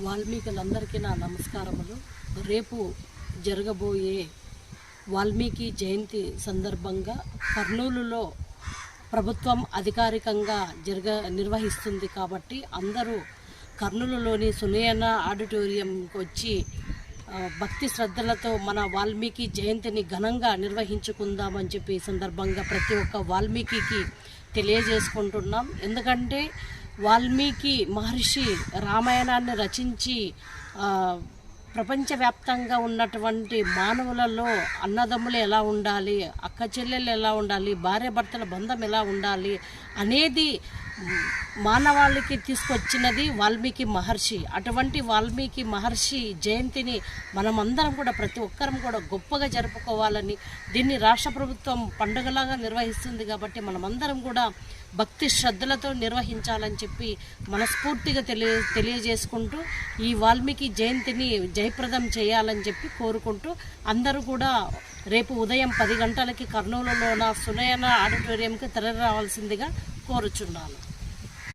వాల్మీకులందరికీ నా నమస్కారములు. రేపు జరగబోయే వాల్మీకి జయంతి సందర్భంగా కర్నూలులో ప్రభుత్వం అధికారికంగా జరగ నిర్వహిస్తుంది కాబట్టి అందరూ కర్నూలులోని సునయన ఆడిటోరియంకి వచ్చి భక్తి శ్రద్ధలతో మన వాల్మీకి జయంతిని ఘనంగా నిర్వహించుకుందామని చెప్పి సందర్భంగా ప్రతి ఒక్క వాల్మీకి తెలియజేసుకుంటున్నాం. ఎందుకంటే వాల్మీకి మహర్షి రామాయణాన్ని రచించి ప్రపంచవ్యాప్తంగా ఉన్నటువంటి మానవులలో అన్నదమ్ములు ఎలా ఉండాలి అక్క చెల్లెలు ఎలా ఉండాలి భార్యాభర్తల బంధం ఎలా ఉండాలి అనేది మానవాళికి తీసుకొచ్చినది వాల్మీకి మహర్షి. అటువంటి వాల్మీకి మహర్షి జయంతిని మనమందరం కూడా ప్రతి ఒక్కరం కూడా గొప్పగా జరుపుకోవాలని దీన్ని రాష్ట్ర ప్రభుత్వం పండుగలాగా నిర్వహిస్తుంది కాబట్టి మనమందరం కూడా భక్తి శ్రద్ధలతో నిర్వహించాలని చెప్పి మనస్ఫూర్తిగా తెలియ తెలియజేసుకుంటూ ఈ వాల్మీకి జయంతిని జయప్రదం చేయాలని చెప్పి కోరుకుంటూ అందరూ కూడా రేపు ఉదయం పది గంటలకి కర్నూలులోన సునయన ఆడిటోరియంకి తరలి రావాల్సిందిగా కోరుచున్నాను.